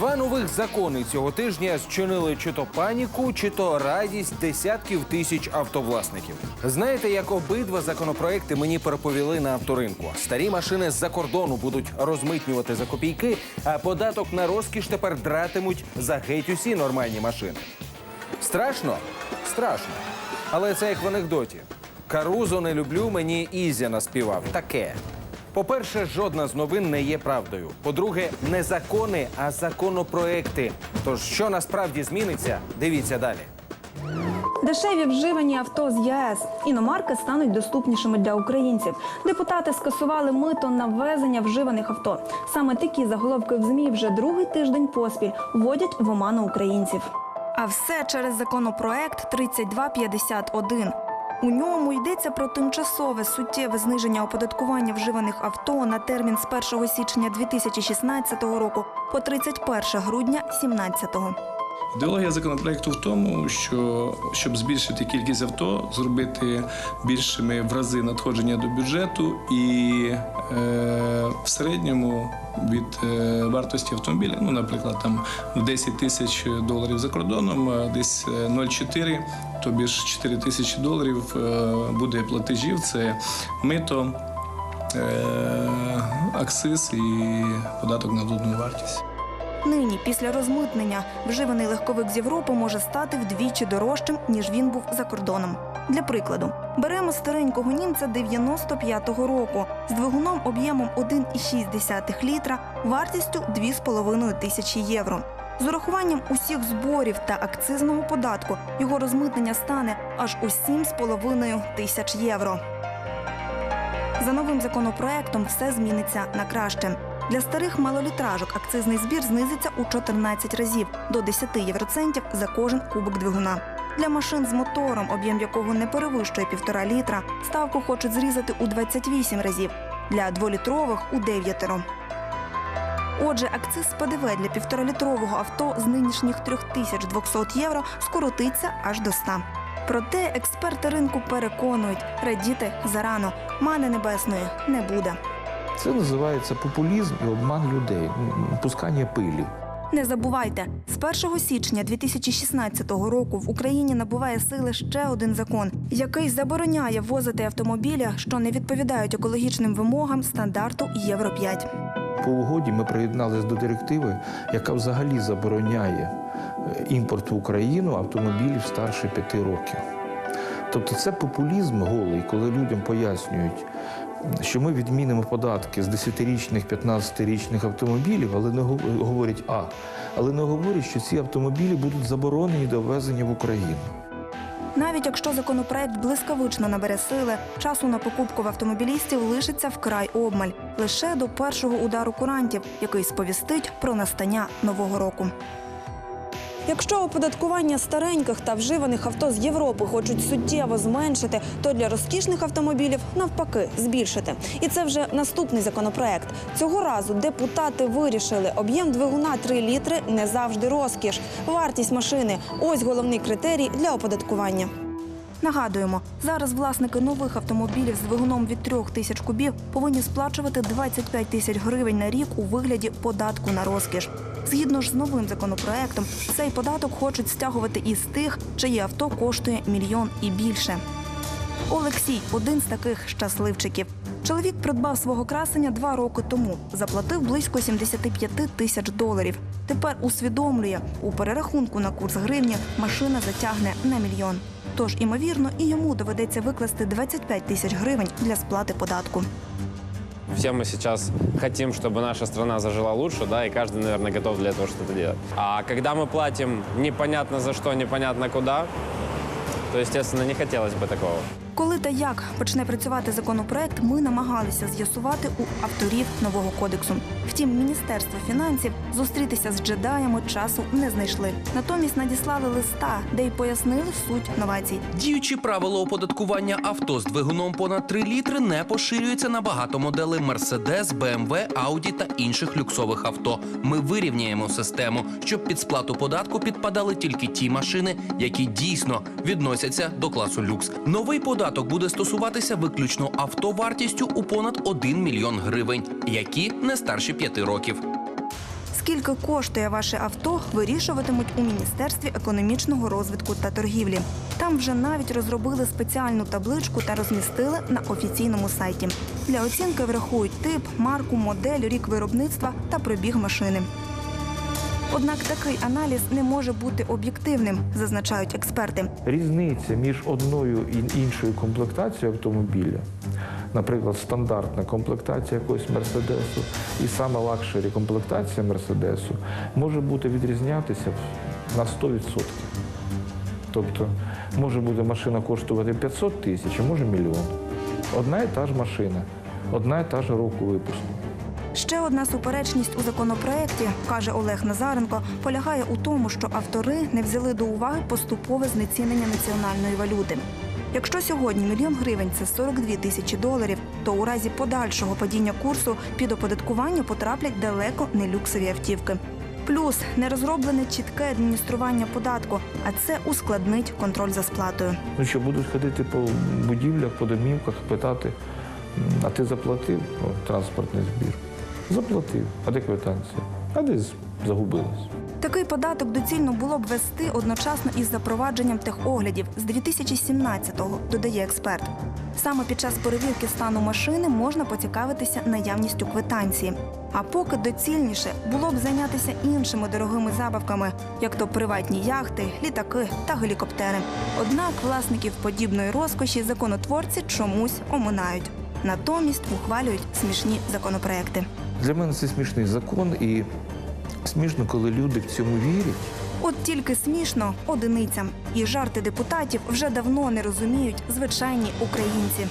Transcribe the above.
Два нових закони цього тижня зчинили чи то паніку, чи то радість десятків тисяч автовласників. Знаєте, як обидва законопроекти мені переповіли на авторинку. Старі машини з-за кордону будуть розмитнювати за копійки, а податок на розкіш тепер дратимуть за геть усі нормальні машини. Страшно? Страшно. Але це як в анекдоті. Карузо не люблю, мені Ізя наспівав. Таке. По-перше, жодна з новин не є правдою. По-друге, не закони, а законопроекти. Тож, що насправді зміниться, дивіться далі. Дешеві вживані авто з ЄС. Іномарки стануть доступнішими для українців. Депутати скасували мито на ввезення вживаних авто. Саме такі заголовки в ЗМІ вже другий тиждень поспіль вводять в оману українців. А все через законопроект 3251. У ньому йдеться про тимчасове суттєве зниження оподаткування вживаних авто на термін з 1 січня 2016 року по 31 грудня 2017 Ідеологія законопроекту в тому, що щоб збільшити кількість авто, зробити більшими в рази надходження до бюджету, і е, в середньому від е, вартості автомобіля, ну, наприклад, там в 10 тисяч доларів за кордоном, е, десь е, 0,4, тобі ж 4 тисячі доларів е, буде платежів. Це мито, е, акциз і податок на додану вартість. Нині, після розмитнення, вживаний легковик з Європи може стати вдвічі дорожчим, ніж він був за кордоном. Для прикладу, беремо старенького німця 95-го року з двигуном об'ємом 1,6 літра, вартістю 2,5 тисячі євро. З урахуванням усіх зборів та акцизного податку його розмитнення стане аж у 7,5 тисяч євро. За новим законопроектом все зміниться на краще. Для старих малолітражок акцизний збір знизиться у 14 разів до 10 євроцентів за кожен кубик двигуна. Для машин з мотором, об'єм якого не перевищує півтора літра, ставку хочуть зрізати у 28 разів, для дволітрових у 9. Отже, акциз з ПДВ для півторалітрового авто з нинішніх 3200 євро скоротиться аж до 100. Проте експерти ринку переконують, радіти зарано, мани небесної не буде. Це називається популізм і обман людей, пускання пилі. Не забувайте, з 1 січня 2016 року в Україні набуває сили ще один закон, який забороняє ввозити автомобілі, що не відповідають екологічним вимогам стандарту Євро 5 По угоді ми приєдналися до директиви, яка взагалі забороняє е, імпорт в Україну автомобілів старше 5 років. Тобто це популізм голий, коли людям пояснюють, що ми відмінимо податки з 10-річних, 15-річних автомобілів, але не говорять а, але не говорять, що ці автомобілі будуть заборонені до ввезення в Україну. Навіть якщо законопроект блискавично набере сили, часу на покупку в автомобілістів лишиться вкрай обмаль лише до першого удару курантів, який сповістить про настання нового року. Якщо оподаткування стареньких та вживаних авто з Європи хочуть суттєво зменшити, то для розкішних автомобілів навпаки збільшити. І це вже наступний законопроект. Цього разу депутати вирішили, об'єм двигуна 3 літри не завжди розкіш. Вартість машини ось головний критерій для оподаткування. Нагадуємо, зараз власники нових автомобілів з двигуном від 3 тисяч кубів повинні сплачувати 25 тисяч гривень на рік у вигляді податку на розкіш. Згідно ж з новим законопроектом, цей податок хочуть стягувати із тих, чиє авто коштує мільйон і більше. Олексій один з таких щасливчиків. Чоловік придбав свого красення два роки тому, заплатив близько 75 тисяч доларів. Тепер усвідомлює, у перерахунку на курс гривні машина затягне на мільйон. Тож, імовірно, і йому доведеться викласти 25 тисяч гривень для сплати податку. Все мы сейчас хотим, чтобы наша страна зажила лучше, да, и каждый, наверное, готов для этого что-то делать. А когда мы платим непонятно за что, непонятно куда, то, естественно, не хотелось бы такого. Коли та як почне працювати законопроект, ми намагалися з'ясувати у авторів нового кодексу. Втім, міністерство фінансів зустрітися з джедаями часу не знайшли. Натомість надіслали листа, де й пояснили суть новацій. Діючі правила оподаткування авто з двигуном понад 3 літри не поширюються на багато моделей Mercedes, BMW, Audi та інших люксових авто. Ми вирівняємо систему, щоб під сплату податку підпадали тільки ті машини, які дійсно відносяться до класу люкс. Новий податок буде стосуватися виключно авто вартістю у понад 1 мільйон гривень, які не старші 5 років. Скільки коштує ваше авто, вирішуватимуть у Міністерстві економічного розвитку та торгівлі. Там вже навіть розробили спеціальну табличку та розмістили на офіційному сайті. Для оцінки врахують тип, марку, модель, рік виробництва та пробіг машини. Однак такий аналіз не може бути об'єктивним, зазначають експерти. Різниця між одною і іншою комплектацією автомобіля, наприклад, стандартна комплектація якогось мерседесу і саме лакшері комплектація мерседесу може бути відрізнятися на 100%. Тобто може бути машина коштувати 500 тисяч, а може мільйон. Одна і та ж машина, одна і та ж року випуску. Ще одна суперечність у законопроекті, каже Олег Назаренко, полягає у тому, що автори не взяли до уваги поступове знецінення національної валюти. Якщо сьогодні мільйон гривень це 42 тисячі доларів, то у разі подальшого падіння курсу під оподаткування потраплять далеко не люксові автівки. Плюс не розроблене чітке адміністрування податку, а це ускладнить контроль за сплатою. Ну що, будуть ходити по будівлях, по домівках, питати, а ти заплатив транспортний збір? Заплатив. А де квитанція? А десь загубилась. Такий податок доцільно було б ввести одночасно із запровадженням техоглядів з 2017-го, додає експерт. Саме під час перевірки стану машини можна поцікавитися наявністю квитанції. А поки доцільніше було б зайнятися іншими дорогими забавками, як то приватні яхти, літаки та гелікоптери. Однак власників подібної розкоші законотворці чомусь оминають. Натомість ухвалюють смішні законопроекти. Для мене це смішний закон, і смішно, коли люди в цьому вірять. От тільки смішно одиницям. І жарти депутатів вже давно не розуміють звичайні українці.